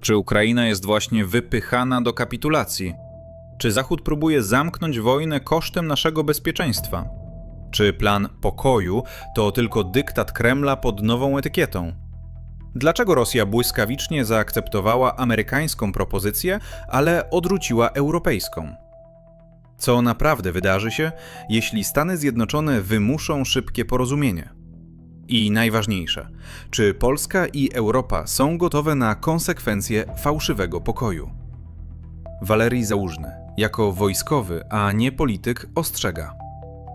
Czy Ukraina jest właśnie wypychana do kapitulacji? Czy Zachód próbuje zamknąć wojnę kosztem naszego bezpieczeństwa? Czy plan pokoju to tylko dyktat Kremla pod nową etykietą? Dlaczego Rosja błyskawicznie zaakceptowała amerykańską propozycję, ale odrzuciła europejską? Co naprawdę wydarzy się, jeśli Stany Zjednoczone wymuszą szybkie porozumienie? I najważniejsze, czy Polska i Europa są gotowe na konsekwencje fałszywego pokoju? Walerii Załużny, jako wojskowy, a nie polityk, ostrzega.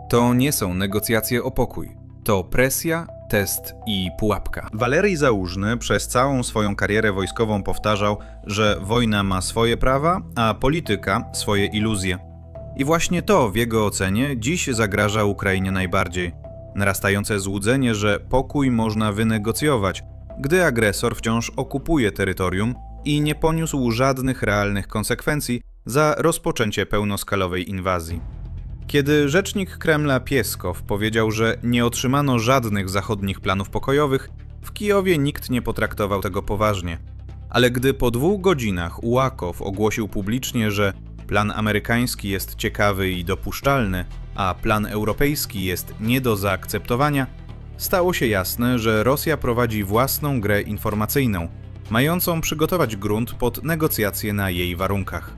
To nie są negocjacje o pokój, to presja, test i pułapka. Walerii Załużny przez całą swoją karierę wojskową powtarzał, że wojna ma swoje prawa, a polityka swoje iluzje. I właśnie to w jego ocenie dziś zagraża Ukrainie najbardziej. Narastające złudzenie, że pokój można wynegocjować, gdy agresor wciąż okupuje terytorium i nie poniósł żadnych realnych konsekwencji za rozpoczęcie pełnoskalowej inwazji. Kiedy rzecznik Kremla Pieskow powiedział, że nie otrzymano żadnych zachodnich planów pokojowych, w Kijowie nikt nie potraktował tego poważnie. Ale gdy po dwóch godzinach Ułakow ogłosił publicznie, że plan amerykański jest ciekawy i dopuszczalny, a plan europejski jest nie do zaakceptowania, stało się jasne, że Rosja prowadzi własną grę informacyjną, mającą przygotować grunt pod negocjacje na jej warunkach.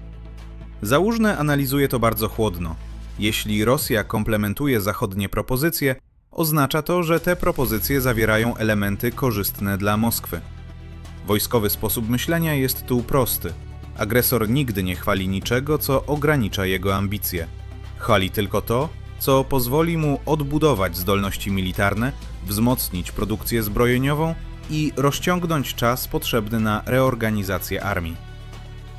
Załużne analizuje to bardzo chłodno. Jeśli Rosja komplementuje zachodnie propozycje, oznacza to, że te propozycje zawierają elementy korzystne dla Moskwy. Wojskowy sposób myślenia jest tu prosty. Agresor nigdy nie chwali niczego, co ogranicza jego ambicje. Chwali tylko to, co pozwoli mu odbudować zdolności militarne, wzmocnić produkcję zbrojeniową i rozciągnąć czas potrzebny na reorganizację armii.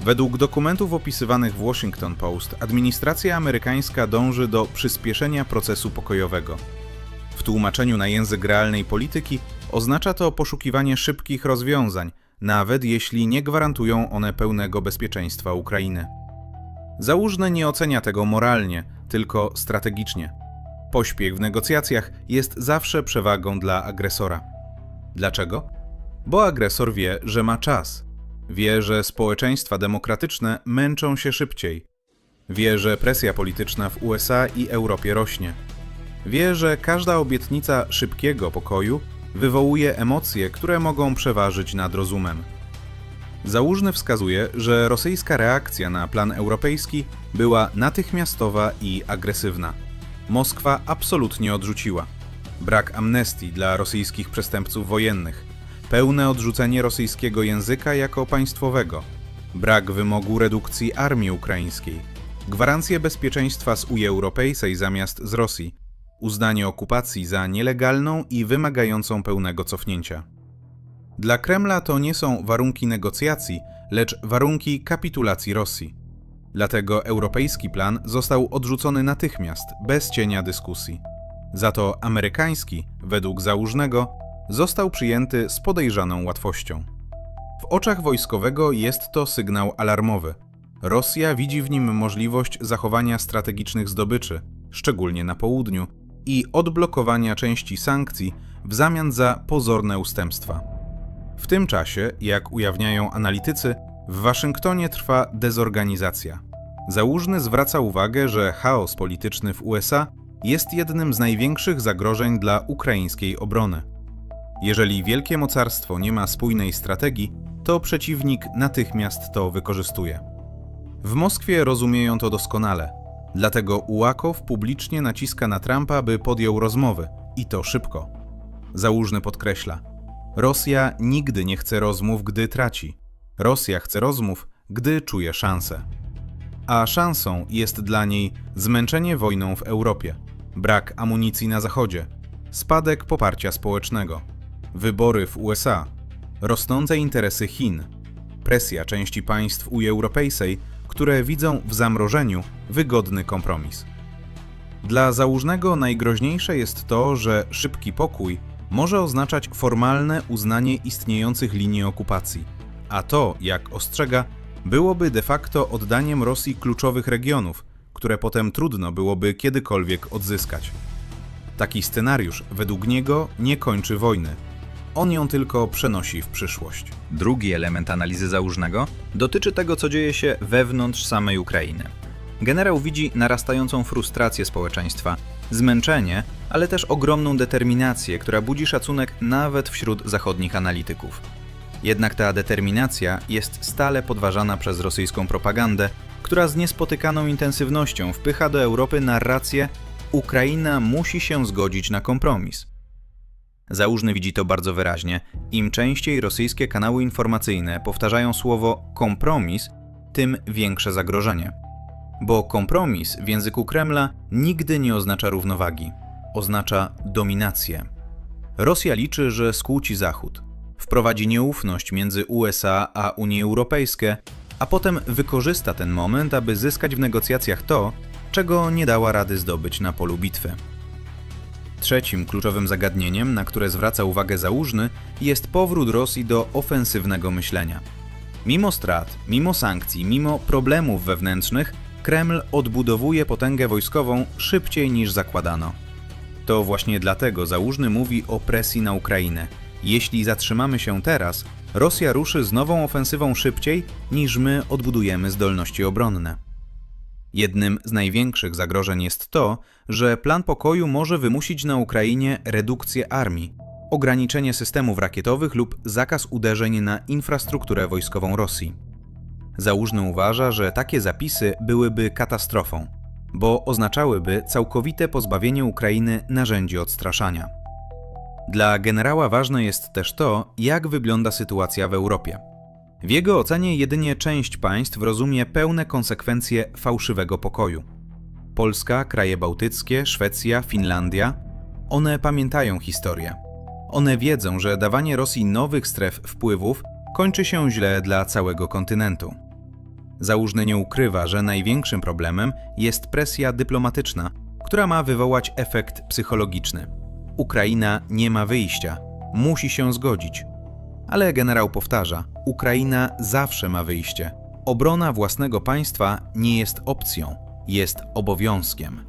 Według dokumentów opisywanych w Washington Post, administracja amerykańska dąży do przyspieszenia procesu pokojowego. W tłumaczeniu na język realnej polityki oznacza to poszukiwanie szybkich rozwiązań, nawet jeśli nie gwarantują one pełnego bezpieczeństwa Ukrainy. Załużny nie ocenia tego moralnie, tylko strategicznie. Pośpiech w negocjacjach jest zawsze przewagą dla agresora. Dlaczego? Bo agresor wie, że ma czas. Wie, że społeczeństwa demokratyczne męczą się szybciej. Wie, że presja polityczna w USA i Europie rośnie. Wie, że każda obietnica szybkiego pokoju wywołuje emocje, które mogą przeważyć nad rozumem. Załużny wskazuje, że rosyjska reakcja na plan europejski była natychmiastowa i agresywna. Moskwa absolutnie odrzuciła. Brak amnestii dla rosyjskich przestępców wojennych, pełne odrzucenie rosyjskiego języka jako państwowego, brak wymogu redukcji armii ukraińskiej, gwarancje bezpieczeństwa z Unii Europejskiej zamiast z Rosji, uznanie okupacji za nielegalną i wymagającą pełnego cofnięcia. Dla Kremla to nie są warunki negocjacji, lecz warunki kapitulacji Rosji. Dlatego europejski plan został odrzucony natychmiast, bez cienia dyskusji. Za to amerykański, według załużnego, został przyjęty z podejrzaną łatwością. W oczach wojskowego jest to sygnał alarmowy. Rosja widzi w nim możliwość zachowania strategicznych zdobyczy, szczególnie na południu, i odblokowania części sankcji w zamian za pozorne ustępstwa. W tym czasie, jak ujawniają analitycy, w Waszyngtonie trwa dezorganizacja. Załużny zwraca uwagę, że chaos polityczny w USA jest jednym z największych zagrożeń dla ukraińskiej obrony. Jeżeli wielkie mocarstwo nie ma spójnej strategii, to przeciwnik natychmiast to wykorzystuje. W Moskwie rozumieją to doskonale, dlatego Ułakow publicznie naciska na Trumpa, by podjął rozmowy i to szybko. Załużny podkreśla: Rosja nigdy nie chce rozmów, gdy traci. Rosja chce rozmów, gdy czuje szansę. A szansą jest dla niej zmęczenie wojną w Europie, brak amunicji na Zachodzie, spadek poparcia społecznego, wybory w USA, rosnące interesy Chin, presja części państw Unii Europejskiej, które widzą w zamrożeniu wygodny kompromis. Dla załużnego najgroźniejsze jest to, że szybki pokój może oznaczać formalne uznanie istniejących linii okupacji, a to, jak ostrzega, byłoby de facto oddaniem Rosji kluczowych regionów, które potem trudno byłoby kiedykolwiek odzyskać. Taki scenariusz, według niego, nie kończy wojny. on ją tylko przenosi w przyszłość. Drugi element analizy Załużnego dotyczy tego, co dzieje się wewnątrz samej Ukrainy. Generał widzi narastającą frustrację społeczeństwa, zmęczenie, ale też ogromną determinację, która budzi szacunek nawet wśród zachodnich analityków. Jednak ta determinacja jest stale podważana przez rosyjską propagandę, która z niespotykaną intensywnością wpycha do Europy narrację Ukraina musi się zgodzić na kompromis. Załużny widzi to bardzo wyraźnie. Im częściej rosyjskie kanały informacyjne powtarzają słowo kompromis, tym większe zagrożenie. Bo kompromis w języku Kremla nigdy nie oznacza równowagi, oznacza dominację. Rosja liczy, że skłóci Zachód, wprowadzi nieufność między USA a Unię Europejską, a potem wykorzysta ten moment, aby zyskać w negocjacjach to, czego nie dała rady zdobyć na polu bitwy. Trzecim kluczowym zagadnieniem, na które zwraca uwagę Załużny, jest powrót Rosji do ofensywnego myślenia. Mimo strat, mimo sankcji, mimo problemów wewnętrznych, Kreml odbudowuje potęgę wojskową szybciej niż zakładano. To właśnie dlatego Załużny mówi o presji na Ukrainę. Jeśli zatrzymamy się teraz, Rosja ruszy z nową ofensywą szybciej niż my odbudujemy zdolności obronne. Jednym z największych zagrożeń jest to, że plan pokoju może wymusić na Ukrainie redukcję armii, ograniczenie systemów rakietowych lub zakaz uderzeń na infrastrukturę wojskową Rosji. Załużny uważa, że takie zapisy byłyby katastrofą, bo oznaczałyby całkowite pozbawienie Ukrainy narzędzi odstraszania. Dla generała ważne jest też to, jak wygląda sytuacja w Europie. W jego ocenie jedynie część państw rozumie pełne konsekwencje fałszywego pokoju. Polska, kraje bałtyckie, Szwecja, Finlandia one pamiętają historię. One wiedzą, że dawanie Rosji nowych stref wpływów kończy się źle dla całego kontynentu. Załużny nie ukrywa, że największym problemem jest presja dyplomatyczna, która ma wywołać efekt psychologiczny. Ukraina nie ma wyjścia, musi się zgodzić. Ale generał powtarza: Ukraina zawsze ma wyjście. Obrona własnego państwa nie jest opcją, jest obowiązkiem.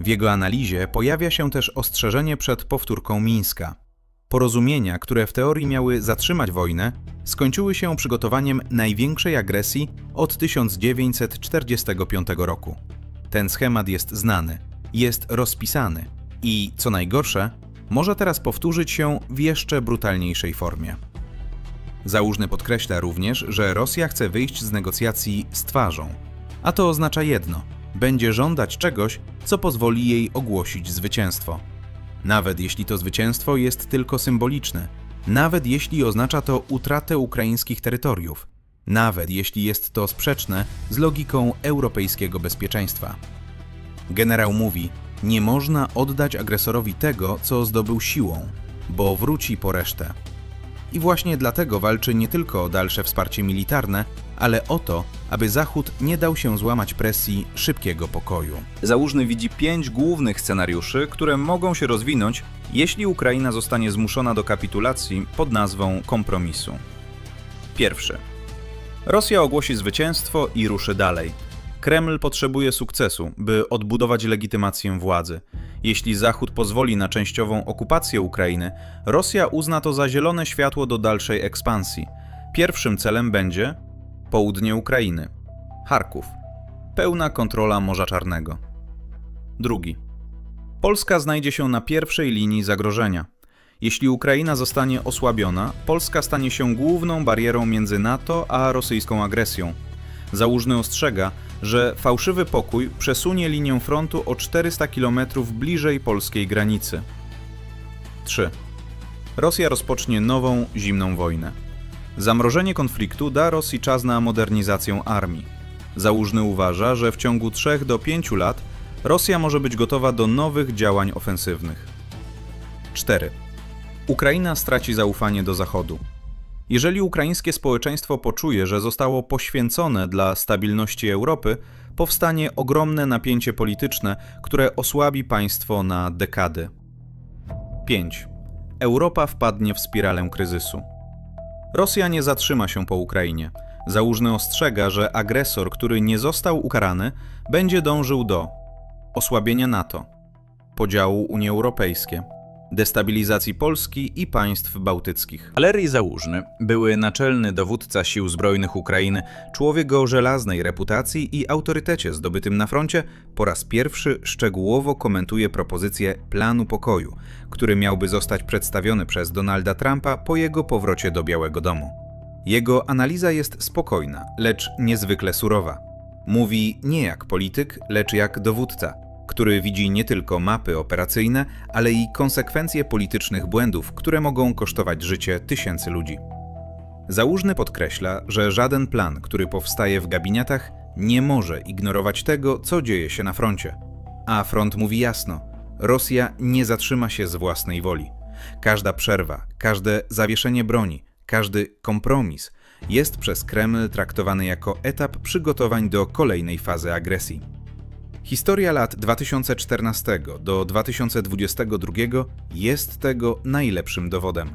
W jego analizie pojawia się też ostrzeżenie przed powtórką Mińska. Porozumienia, które w teorii miały zatrzymać wojnę, skończyły się przygotowaniem największej agresji od 1945 roku. Ten schemat jest znany, jest rozpisany i, co najgorsze, może teraz powtórzyć się w jeszcze brutalniejszej formie. Załużny podkreśla również, że Rosja chce wyjść z negocjacji z twarzą. A to oznacza jedno: będzie żądać czegoś, co pozwoli jej ogłosić zwycięstwo. Nawet jeśli to zwycięstwo jest tylko symboliczne, nawet jeśli oznacza to utratę ukraińskich terytoriów, nawet jeśli jest to sprzeczne z logiką europejskiego bezpieczeństwa. Generał mówi: Nie można oddać agresorowi tego, co zdobył siłą, bo wróci po resztę. I właśnie dlatego walczy nie tylko o dalsze wsparcie militarne, ale o to, aby Zachód nie dał się złamać presji szybkiego pokoju. Załużny widzi pięć głównych scenariuszy, które mogą się rozwinąć, jeśli Ukraina zostanie zmuszona do kapitulacji pod nazwą kompromisu. Pierwszy. Rosja ogłosi zwycięstwo i ruszy dalej. Kreml potrzebuje sukcesu, by odbudować legitymację władzy. Jeśli Zachód pozwoli na częściową okupację Ukrainy, Rosja uzna to za zielone światło do dalszej ekspansji. Pierwszym celem będzie południe Ukrainy, Charków, pełna kontrola Morza Czarnego. Drugi. Polska znajdzie się na pierwszej linii zagrożenia. Jeśli Ukraina zostanie osłabiona, Polska stanie się główną barierą między NATO a rosyjską agresją. Załużny ostrzega, że fałszywy pokój przesunie linię frontu o 400 km bliżej polskiej granicy. 3. Rosja rozpocznie nową, zimną wojnę. Zamrożenie konfliktu da Rosji czas na modernizację armii. Załużny uważa, że w ciągu 3 do 5 lat Rosja może być gotowa do nowych działań ofensywnych. 4. Ukraina straci zaufanie do Zachodu. Jeżeli ukraińskie społeczeństwo poczuje, że zostało poświęcone dla stabilności Europy, powstanie ogromne napięcie polityczne, które osłabi państwo na dekady. 5. Europa wpadnie w spiralę kryzysu. Rosja nie zatrzyma się po Ukrainie. Załużny ostrzega, że agresor, który nie został ukarany, będzie dążył do osłabienia NATO, podziału Unii Europejskiej, destabilizacji Polski i państw bałtyckich. Walerii Załużny, były naczelny dowódca sił zbrojnych Ukrainy, człowiek o żelaznej reputacji i autorytecie zdobytym na froncie, po raz pierwszy szczegółowo komentuje propozycję planu pokoju, który miałby zostać przedstawiony przez Donalda Trumpa po jego powrocie do Białego Domu. Jego analiza jest spokojna, lecz niezwykle surowa. Mówi nie jak polityk, lecz jak dowódca, który widzi nie tylko mapy operacyjne, ale i konsekwencje politycznych błędów, które mogą kosztować życie tysięcy ludzi. Załużny podkreśla, że żaden plan, który powstaje w gabinetach, nie może ignorować tego, co dzieje się na froncie. A front mówi jasno: Rosja nie zatrzyma się z własnej woli. Każda przerwa, każde zawieszenie broni, każdy kompromis jest przez Kreml traktowany jako etap przygotowań do kolejnej fazy agresji. Historia lat 2014 do 2022 jest tego najlepszym dowodem.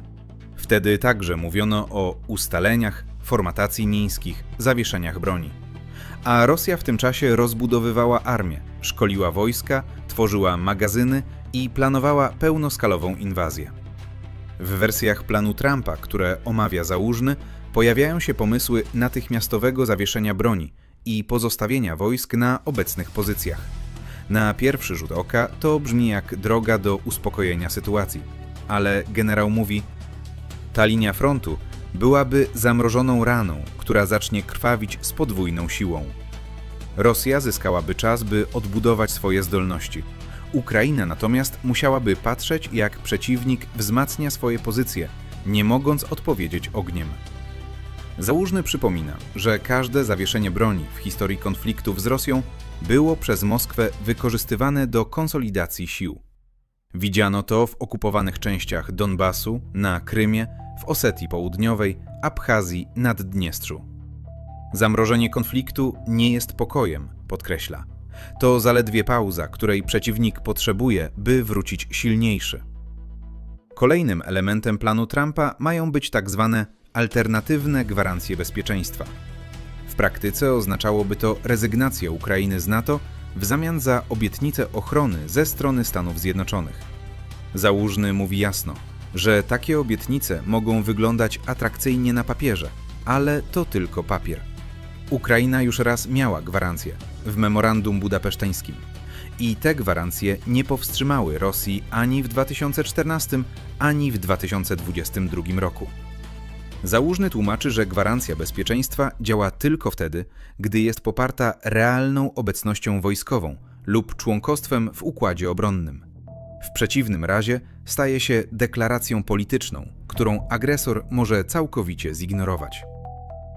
Wtedy także mówiono o ustaleniach, formatacji mińskich, zawieszeniach broni. A Rosja w tym czasie rozbudowywała armię, szkoliła wojska, tworzyła magazyny i planowała pełnoskalową inwazję. W wersjach planu Trumpa, które omawia Załużny, pojawiają się pomysły natychmiastowego zawieszenia broni i pozostawienia wojsk na obecnych pozycjach. Na pierwszy rzut oka to brzmi jak droga do uspokojenia sytuacji, ale generał mówi: Ta linia frontu byłaby zamrożoną raną, która zacznie krwawić z podwójną siłą. Rosja zyskałaby czas, by odbudować swoje zdolności. Ukraina natomiast musiałaby patrzeć, jak przeciwnik wzmacnia swoje pozycje, nie mogąc odpowiedzieć ogniem. Załużny przypomina, że każde zawieszenie broni w historii konfliktów z Rosją było przez Moskwę wykorzystywane do konsolidacji sił. Widziano to w okupowanych częściach Donbasu, na Krymie, w Osetii Południowej, Abchazji, Naddniestrzu. Zamrożenie konfliktu nie jest pokojem, podkreśla. To zaledwie pauza, której przeciwnik potrzebuje, by wrócić silniejszy. Kolejnym elementem planu Trumpa mają być tak zwane alternatywne gwarancje bezpieczeństwa. W praktyce oznaczałoby to rezygnację Ukrainy z NATO w zamian za obietnicę ochrony ze strony Stanów Zjednoczonych. Załużny mówi jasno, że takie obietnice mogą wyglądać atrakcyjnie na papierze, ale to tylko papier. Ukraina już raz miała gwarancję w memorandum budapeszteńskim. I te gwarancje nie powstrzymały Rosji ani w 2014, ani w 2022 roku. Załużny tłumaczy, że gwarancja bezpieczeństwa działa tylko wtedy, gdy jest poparta realną obecnością wojskową lub członkostwem w układzie obronnym. W przeciwnym razie staje się deklaracją polityczną, którą agresor może całkowicie zignorować.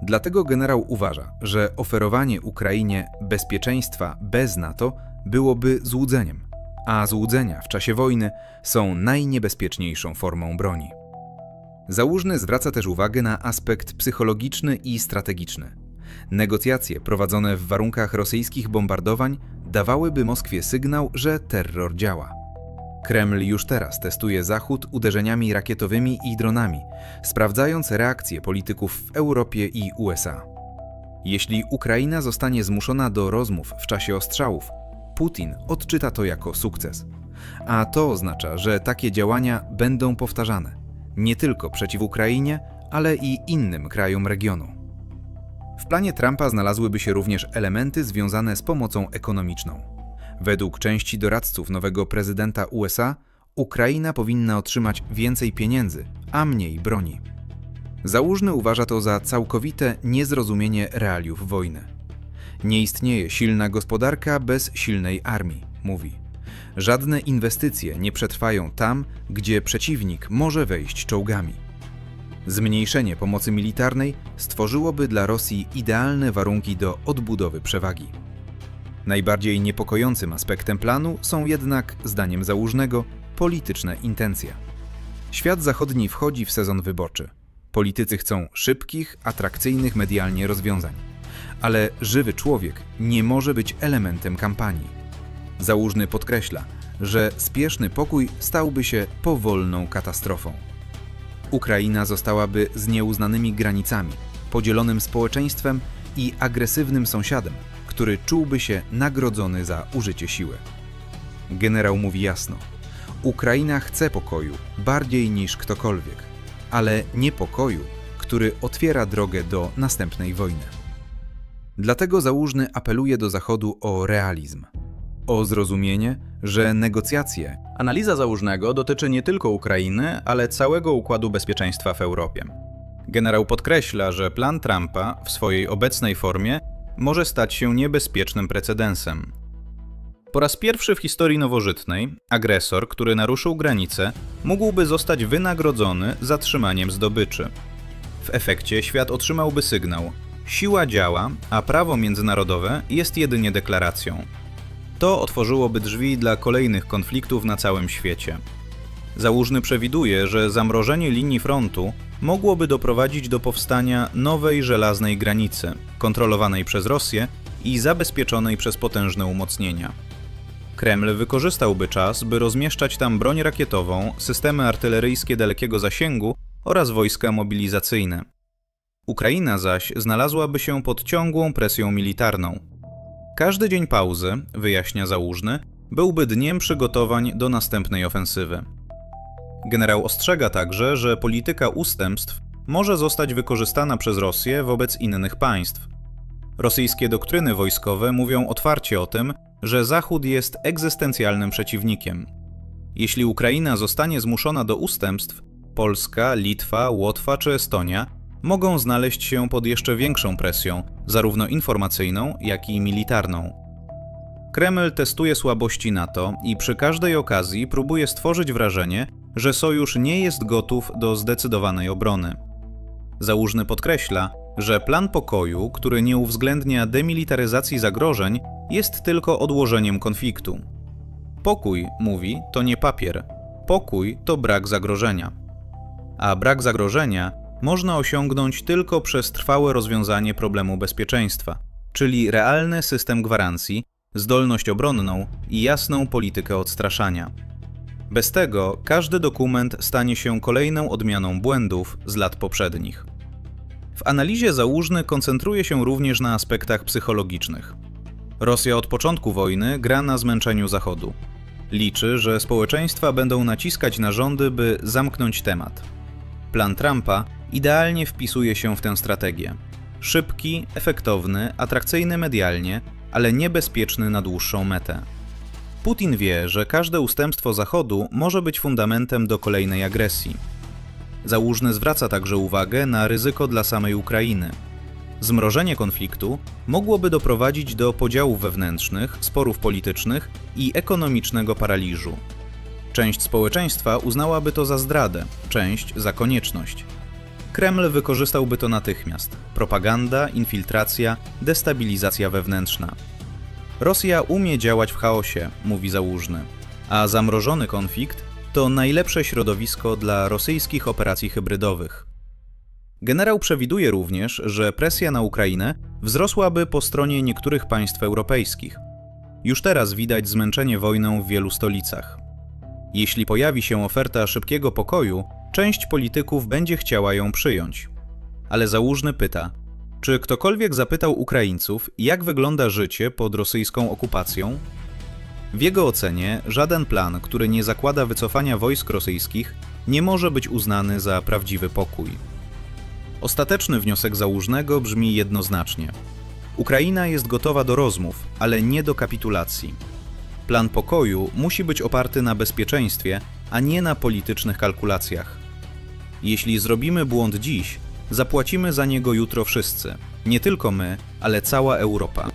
Dlatego generał uważa, że oferowanie Ukrainie bezpieczeństwa bez NATO byłoby złudzeniem, a złudzenia w czasie wojny są najniebezpieczniejszą formą broni. Załużny zwraca też uwagę na aspekt psychologiczny i strategiczny. Negocjacje prowadzone w warunkach rosyjskich bombardowań dawałyby Moskwie sygnał, że terror działa. Kreml już teraz testuje Zachód uderzeniami rakietowymi i dronami, sprawdzając reakcje polityków w Europie i USA. Jeśli Ukraina zostanie zmuszona do rozmów w czasie ostrzałów, Putin odczyta to jako sukces. A to oznacza, że takie działania będą powtarzane nie tylko przeciw Ukrainie, ale i innym krajom regionu. W planie Trumpa znalazłyby się również elementy związane z pomocą ekonomiczną. Według części doradców nowego prezydenta USA, Ukraina powinna otrzymać więcej pieniędzy, a mniej broni. Załużny uważa to za całkowite niezrozumienie realiów wojny. Nie istnieje silna gospodarka bez silnej armii, mówi. Żadne inwestycje nie przetrwają tam, gdzie przeciwnik może wejść czołgami. Zmniejszenie pomocy militarnej stworzyłoby dla Rosji idealne warunki do odbudowy przewagi. Najbardziej niepokojącym aspektem planu są jednak, zdaniem załużnego, polityczne intencje. Świat zachodni wchodzi w sezon wyborczy. Politycy chcą szybkich, atrakcyjnych medialnie rozwiązań. Ale żywy człowiek nie może być elementem kampanii. Załużny podkreśla, że spieszny pokój stałby się powolną katastrofą. Ukraina zostałaby z nieuznanymi granicami, podzielonym społeczeństwem i agresywnym sąsiadem, który czułby się nagrodzony za użycie siły. Generał mówi jasno: Ukraina chce pokoju bardziej niż ktokolwiek, ale nie pokoju, który otwiera drogę do następnej wojny. Dlatego Załużny apeluje do Zachodu o realizm, o zrozumienie, że negocjacje. Analiza Załużnego dotyczy nie tylko Ukrainy, ale całego układu bezpieczeństwa w Europie. Generał podkreśla, że plan Trumpa w swojej obecnej formie może stać się niebezpiecznym precedensem. Po raz pierwszy w historii nowożytnej agresor, który naruszył granice, mógłby zostać wynagrodzony zatrzymaniem zdobyczy. W efekcie świat otrzymałby sygnał: siła działa, a prawo międzynarodowe jest jedynie deklaracją. To otworzyłoby drzwi dla kolejnych konfliktów na całym świecie. Załużny przewiduje, że zamrożenie linii frontu mogłoby doprowadzić do powstania nowej żelaznej granicy, kontrolowanej przez Rosję i zabezpieczonej przez potężne umocnienia. Kreml wykorzystałby czas, by rozmieszczać tam broń rakietową, systemy artyleryjskie dalekiego zasięgu oraz wojska mobilizacyjne. Ukraina zaś znalazłaby się pod ciągłą presją militarną. Każdy dzień pauzy, wyjaśnia Załużny, byłby dniem przygotowań do następnej ofensywy. Generał ostrzega także, że polityka ustępstw może zostać wykorzystana przez Rosję wobec innych państw. Rosyjskie doktryny wojskowe mówią otwarcie o tym, że Zachód jest egzystencjalnym przeciwnikiem. Jeśli Ukraina zostanie zmuszona do ustępstw, Polska, Litwa, Łotwa czy Estonia mogą znaleźć się pod jeszcze większą presją, zarówno informacyjną, jak i militarną. Kreml testuje słabości NATO i przy każdej okazji próbuje stworzyć wrażenie, że sojusz nie jest gotów do zdecydowanej obrony. Załużny podkreśla, że plan pokoju, który nie uwzględnia demilitaryzacji zagrożeń, jest tylko odłożeniem konfliktu. Pokój, mówi, to nie papier. Pokój to brak zagrożenia. A brak zagrożenia można osiągnąć tylko przez trwałe rozwiązanie problemu bezpieczeństwa, czyli realny system gwarancji, zdolność obronną i jasną politykę odstraszania. Bez tego każdy dokument stanie się kolejną odmianą błędów z lat poprzednich. W analizie Załużny koncentruje się również na aspektach psychologicznych. Rosja od początku wojny gra na zmęczeniu Zachodu. Liczy, że społeczeństwa będą naciskać na rządy, by zamknąć temat. Plan Trumpa idealnie wpisuje się w tę strategię. Szybki, efektowny, atrakcyjny medialnie, ale niebezpieczny na dłuższą metę. Putin wie, że każde ustępstwo Zachodu może być fundamentem do kolejnej agresji. Załużny zwraca także uwagę na ryzyko dla samej Ukrainy. Zmrożenie konfliktu mogłoby doprowadzić do podziałów wewnętrznych, sporów politycznych i ekonomicznego paraliżu. Część społeczeństwa uznałaby to za zdradę, część za konieczność. Kreml wykorzystałby to natychmiast. Propaganda, infiltracja, destabilizacja wewnętrzna. Rosja umie działać w chaosie, mówi Załużny, a zamrożony konflikt to najlepsze środowisko dla rosyjskich operacji hybrydowych. Generał przewiduje również, że presja na Ukrainę wzrosłaby po stronie niektórych państw europejskich. Już teraz widać zmęczenie wojną w wielu stolicach. Jeśli pojawi się oferta szybkiego pokoju, część polityków będzie chciała ją przyjąć. Ale Załużny pyta, czy ktokolwiek zapytał Ukraińców, jak wygląda życie pod rosyjską okupacją? W jego ocenie żaden plan, który nie zakłada wycofania wojsk rosyjskich, nie może być uznany za prawdziwy pokój. Ostateczny wniosek Załużnego brzmi jednoznacznie. Ukraina jest gotowa do rozmów, ale nie do kapitulacji. Plan pokoju musi być oparty na bezpieczeństwie, a nie na politycznych kalkulacjach. Jeśli zrobimy błąd dziś, zapłacimy za niego jutro wszyscy, nie tylko my, ale cała Europa.